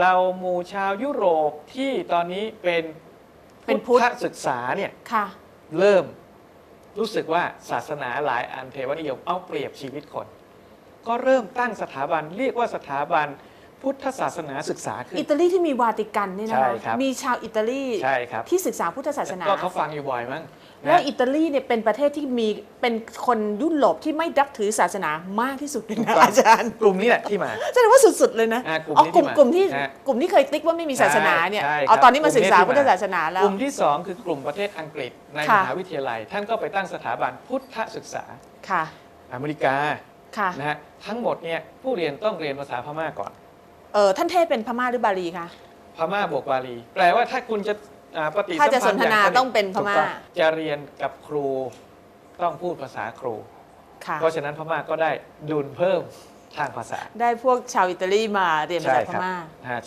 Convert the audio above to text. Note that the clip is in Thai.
เราหมู่ชาวยุโรปที่ตอนนี้เป็นเป็นพุทธธศึกษาเนี่ยค่ะ เริ่มรู้สึกว่าศาสนาหลายอันเทวนิยมเอาเปรียบชีวิตคน ก็เริ่มตั้งสถาบันเรียกว่าสถาบันพุทธศาสนาศึกษาขึ้นอิตาลีที่มีวาติกันนี่นะใช่คะครับมีชาวอิตาลีใช่ครับที่ศึกษาพุทธศาสนาก็เขาฟังอยู่บ่อยมั้งนะ แล้วอิตาลีเนี่ยเป็นประเทศที่มีเป็นคนยุโรปที่ไม่นับถือศาสนามากที่สุดเลยนะอาจารย์กลุ่มนี้แหละที่มาแสดงว่าสุดๆเลยนะอ่ากลุ่มอ๋อนี้กลุ่มที่กลุ่มที่ฮะกลุ่มที่เคยติ๊กว่าไม่มีศาสนาเนี่ยใช่ใช่เอาตอนนี้มาศึกษากลุ่พุมทนี้ธที่มาศาสนาแล้กวลุ่มที่สองคือกลุ่มประเทศอังกฤษในมค่ะหาวิทยาลัย ท่านก็ไปตั้งสถาบันพุทธศึกษาค่ะอเมริกาค่ะนะฮะทั้งหมดเนี่ยผู้เรียนต้องเรียนภาษาพม่าก่อนเออท่านเทศเป็นพม่าหรือบาลีคะพม่าบวกบาลี แปลว่าถ้าคุณจะอ่า ปฏิถ้าจะสัมพัธ์สนทนาย่ต้องเป็นพม่าถูกองจะเรียนกับครูต้องพูดภาษาครูค่ะเพราะฉะนั้นพม่าก็ได้ดุลเพิ่มทางภาษา ได้พวกชาวอิตาลีมาเรียนภาษาพครับม่าฮะ